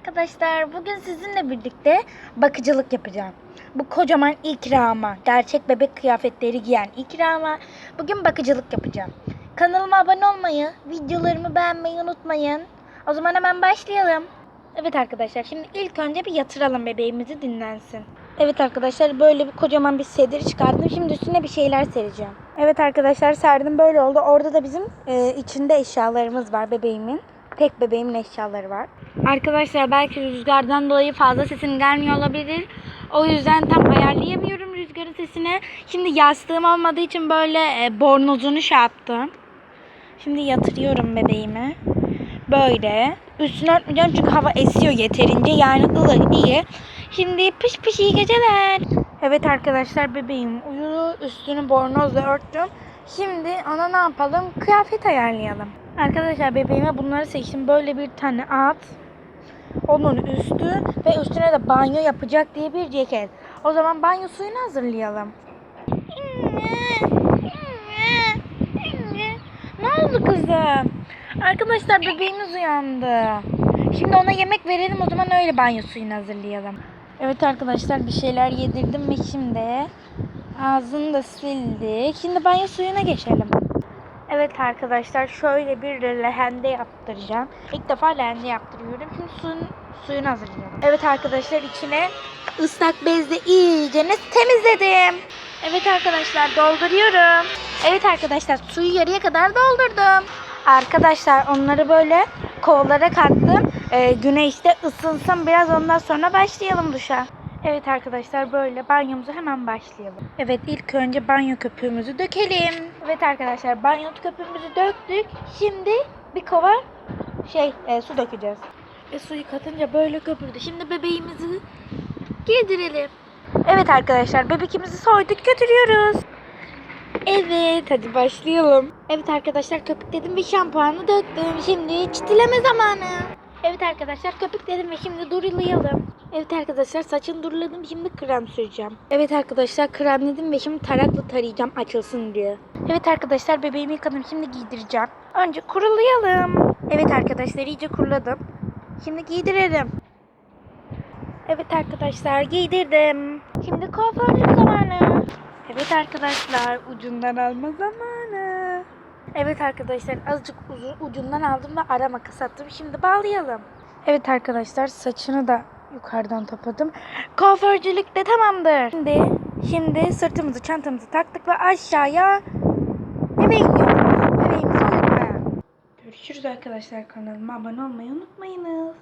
arkadaşlar. Bugün sizinle birlikte bakıcılık yapacağım. Bu kocaman ikrama, gerçek bebek kıyafetleri giyen ikrama. Bugün bakıcılık yapacağım. Kanalıma abone olmayı, videolarımı beğenmeyi unutmayın. O zaman hemen başlayalım. Evet arkadaşlar şimdi ilk önce bir yatıralım bebeğimizi dinlensin. Evet arkadaşlar böyle bir kocaman bir sedir çıkardım. Şimdi üstüne bir şeyler sereceğim. Evet arkadaşlar serdim böyle oldu. Orada da bizim e, içinde eşyalarımız var bebeğimin. Tek bebeğimin eşyaları var. Arkadaşlar belki rüzgardan dolayı fazla sesim gelmiyor olabilir. O yüzden tam ayarlayamıyorum rüzgarın sesini. Şimdi yastığım olmadığı için böyle e, bornozunu şey yaptım. Şimdi yatırıyorum bebeğimi. Böyle. Üstünü örtmeyeceğim çünkü hava esiyor yeterince. Yani ılık iyi. Şimdi pış pış iyi geceler. Evet arkadaşlar bebeğim uyudu. Üstünü bornozla örttüm. Şimdi ona ne yapalım? Kıyafet ayarlayalım. Arkadaşlar bebeğime bunları seçtim. Böyle bir tane at. Onun üstü ve üstüne de banyo yapacak diye bir ceket. O zaman banyo suyunu hazırlayalım. Ne oldu kızım? Arkadaşlar bebeğimiz uyandı. Şimdi ona yemek verelim o zaman öyle banyo suyunu hazırlayalım. Evet arkadaşlar bir şeyler yedirdim ve şimdi ağzını da sildik. Şimdi banyo suyuna geçelim. Evet arkadaşlar şöyle bir lehende yaptıracağım. İlk defa lehende yaptırıyorum. Şimdi suyun, suyunu hazırlıyorum. Evet arkadaşlar içine ıslak bezle iyice temizledim. Evet arkadaşlar dolduruyorum. Evet arkadaşlar suyu yarıya kadar doldurdum. Arkadaşlar onları böyle kollara kattım. Ee, güneşte ısınsın biraz ondan sonra başlayalım duşa. Evet arkadaşlar böyle banyomuza hemen başlayalım. Evet ilk önce banyo köpüğümüzü dökelim. Evet arkadaşlar banyo köpüğümüzü döktük. Şimdi bir kova şey e, su dökeceğiz. Ve suyu katınca böyle köpürdü. Şimdi bebeğimizi giydirelim. Evet arkadaşlar bebekimizi soyduk götürüyoruz. Evet hadi başlayalım. Evet arkadaşlar köpükledim ve şampuanı döktüm. Şimdi çitileme zamanı. Evet arkadaşlar köpükledim ve şimdi durulayalım. Evet arkadaşlar saçını duruladım şimdi krem süreceğim. Evet arkadaşlar kremledim ve şimdi tarakla tarayacağım açılsın diye. Evet arkadaşlar bebeğimi yıkadım şimdi giydireceğim. Önce kurulayalım. Evet arkadaşlar iyice kuruladım. Şimdi giydirelim. Evet arkadaşlar giydirdim. Şimdi kuaförlük zamanı. Evet arkadaşlar ucundan alma zamanı. Evet arkadaşlar azıcık uzun ucundan aldım ve ara makas. Şimdi bağlayalım. Evet arkadaşlar saçını da yukarıdan topladım. Kuaförcülük de tamamdır. Şimdi, şimdi sırtımızı çantamızı taktık ve aşağıya bebeği iniyoruz. Bebeğimizi. Görüşürüz arkadaşlar kanalıma abone olmayı unutmayınız.